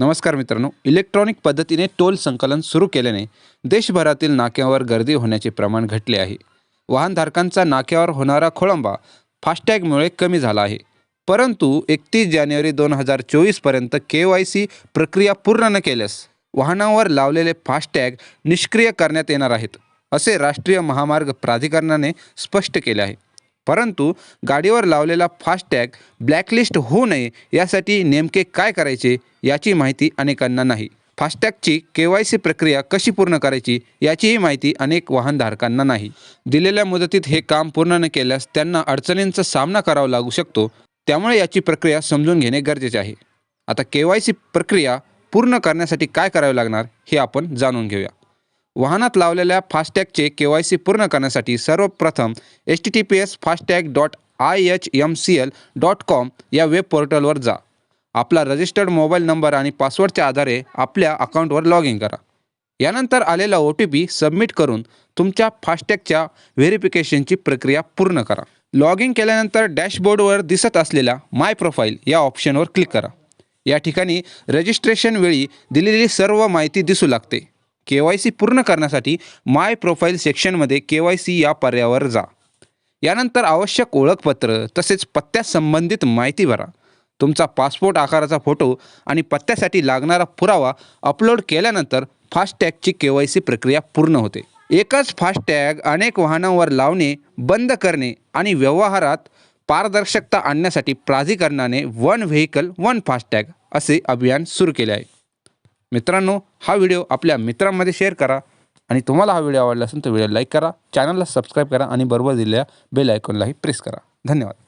नमस्कार मित्रांनो इलेक्ट्रॉनिक पद्धतीने टोल संकलन सुरू केल्याने देशभरातील नाक्यावर गर्दी होण्याचे प्रमाण घटले आहे. वाहनधारकांचा नाक्यावर होणारा खोळंबा फास्टॅगमुळे कमी झाला आहे. परंतु एकतीस जानेवारी दोन हजार चोवीसपर्यंत के वाय सी प्रक्रिया पूर्ण न केल्यास वाहनावर लावलेले फास्टॅग निष्क्रिय करण्यात येणार आहेत असे राष्ट्रीय महामार्ग प्राधिकरणाने स्पष्ट केले आहे. परंतु गाडीवर लावलेला फास्टॅग ब्लॅकलिस्ट होऊ नये यासाठी नेमके काय करायचे याची माहिती अनेकांना नाही. फास्टॅगची के वाय सी प्रक्रिया कशी पूर्ण करायची याचीही माहिती अनेक वाहनधारकांना नाही. दिलेल्या मुदतीत हे काम पूर्ण न केल्यास त्यांना अडचणींचा सामना करावा लागू शकतो त्यामुळे याची प्रक्रिया समजून घेणे गरजेचे आहे. आता के वाय सी प्रक्रिया पूर्ण करण्यासाठी काय करावे लागणार हे आपण जाणून घेऊया. वाहनात लावलेल्या फास्टॅगचे के वाय सी पूर्ण करण्यासाठी सर्वप्रथम H T T P S FASTag dot I H M C L dot com या वेब पोर्टलवर जा. आपला रजिस्टर्ड मोबाईल नंबर आणि पासवर्डच्या आधारे आपल्या अकाउंटवर लॉग इन करा. यानंतर आलेला ओ टी पी सबमिट करून तुमच्या फास्टॅगच्या व्हेरिफिकेशनची प्रक्रिया पूर्ण करा. लॉग इन केल्यानंतर डॅशबोर्डवर दिसत असलेल्या माय प्रोफाईल या ऑप्शनवर क्लिक करा. या ठिकाणी रजिस्ट्रेशन वेळी दिलेली सर्व माहिती दिसू लागते. के वाय सी पूर्ण करण्यासाठी माय प्रोफाईल सेक्शनमध्ये के वाय सी या पर्यायावर जा. यानंतर आवश्यक ओळखपत्र तसेच पत्त्यासंबंधित माहिती भरा. तुमचा पासपोर्ट आकाराचा फोटो आणि पत्त्यासाठी लागणारा पुरावा अपलोड केल्यानंतर फास्टॅगची के वाय सी प्रक्रिया पूर्ण होते. एकच फास्टॅग अनेक वाहनांवर लावणे बंद करणे आणि व्यवहारात पारदर्शकता आणण्यासाठी प्राधिकरणाने वन व्हेकल वन फास्टॅग असे अभियान सुरू केले आहे. मित्रांनो हा व्हिडिओ आपल्या मित्रांमध्ये शेअर करा. आणि तुम्हाला हा व्हिडिओ आवडला असेल तर व्हिडिओ लाईक करा. चॅनलला सबस्क्राईब करा आणि बरोबर दिलेल्या बेल आयकॉनलाही प्रेस करा. धन्यवाद.